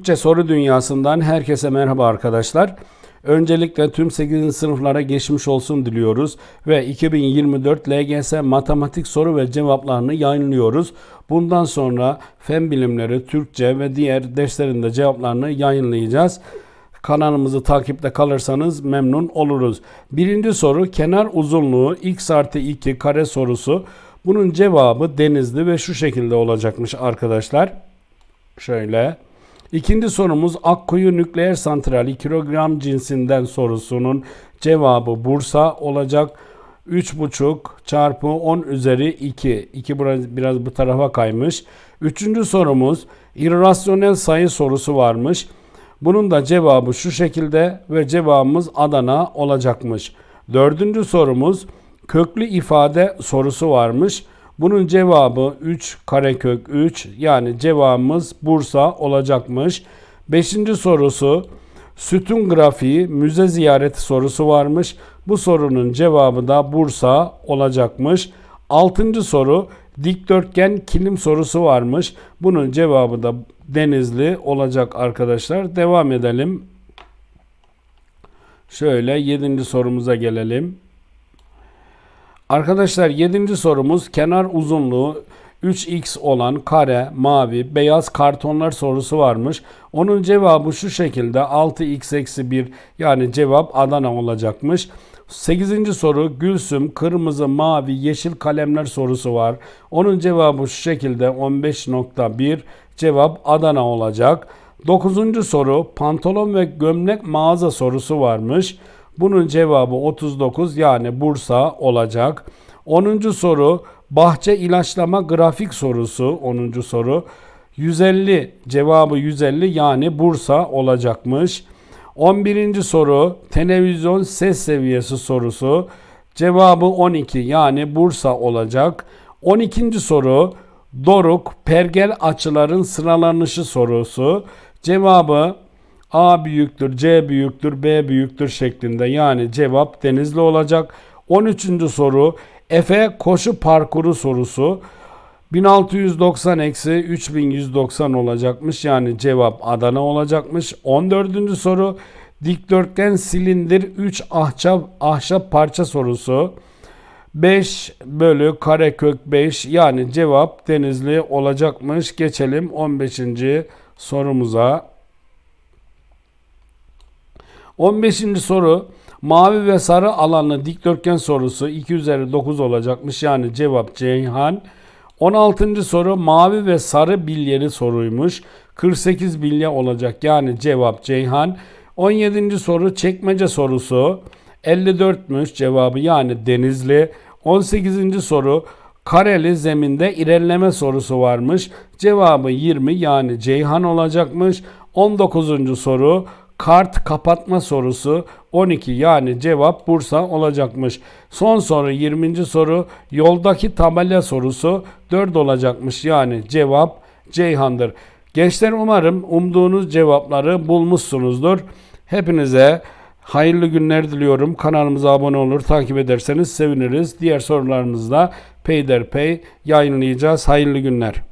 Türkçe soru dünyasından herkese merhaba arkadaşlar. Öncelikle tüm 8. sınıflara geçmiş olsun diliyoruz ve 2024 LGS matematik soru ve cevaplarını yayınlıyoruz. Bundan sonra fen bilimleri, Türkçe ve diğer derslerin de cevaplarını yayınlayacağız. Kanalımızı takipte kalırsanız memnun oluruz. Birinci soru kenar uzunluğu x artı 2 kare sorusu. Bunun cevabı denizli ve şu şekilde olacakmış arkadaşlar. Şöyle. İkinci sorumuz Akkuyu Nükleer Santrali kilogram cinsinden sorusunun cevabı Bursa olacak. 3,5 çarpı 10 üzeri 2. 2 biraz, biraz bu tarafa kaymış. Üçüncü sorumuz irrasyonel sayı sorusu varmış. Bunun da cevabı şu şekilde ve cevabımız Adana olacakmış. Dördüncü sorumuz köklü ifade sorusu varmış. Bunun cevabı 3 karekök 3 yani cevabımız Bursa olacakmış. Beşinci sorusu sütun grafiği müze ziyareti sorusu varmış. Bu sorunun cevabı da Bursa olacakmış. Altıncı soru dikdörtgen kilim sorusu varmış. Bunun cevabı da Denizli olacak arkadaşlar. Devam edelim. Şöyle yedinci sorumuza gelelim. Arkadaşlar 7. sorumuz kenar uzunluğu 3x olan kare, mavi, beyaz kartonlar sorusu varmış. Onun cevabı şu şekilde 6x eksi 1 yani cevap Adana olacakmış. 8. soru Gülsüm kırmızı, mavi, yeşil kalemler sorusu var. Onun cevabı şu şekilde 15.1 cevap Adana olacak. 9. soru pantolon ve gömlek mağaza sorusu varmış. Bunun cevabı 39 yani Bursa olacak. 10. soru bahçe ilaçlama grafik sorusu 10. soru. 150 cevabı 150 yani Bursa olacakmış. 11. soru televizyon ses seviyesi sorusu. Cevabı 12 yani Bursa olacak. 12. soru Doruk pergel açıların sıralanışı sorusu. Cevabı A büyüktür, C büyüktür, B büyüktür şeklinde. Yani cevap Denizli olacak. 13. soru Efe koşu parkuru sorusu. 1690 eksi 3190 olacakmış. Yani cevap Adana olacakmış. 14. soru dikdörtgen silindir 3 ahşap, ahşap parça sorusu. 5 bölü karekök 5 yani cevap Denizli olacakmış. Geçelim 15. sorumuza. 15. soru mavi ve sarı alanlı dikdörtgen sorusu 2 üzeri 9 olacakmış. Yani cevap Ceyhan. 16. soru mavi ve sarı bilyeli soruymuş. 48 bilye olacak. Yani cevap Ceyhan. 17. soru çekmece sorusu. 54'müş cevabı yani Denizli. 18. soru kareli zeminde ilerleme sorusu varmış. Cevabı 20 yani Ceyhan olacakmış. 19. soru kart kapatma sorusu 12 yani cevap Bursa olacakmış. Son soru 20. soru yoldaki tabela sorusu 4 olacakmış yani cevap Ceyhan'dır. Gençler umarım umduğunuz cevapları bulmuşsunuzdur. Hepinize hayırlı günler diliyorum. Kanalımıza abone olur, takip ederseniz seviniriz. Diğer sorularımızda peyderpey yayınlayacağız. Hayırlı günler.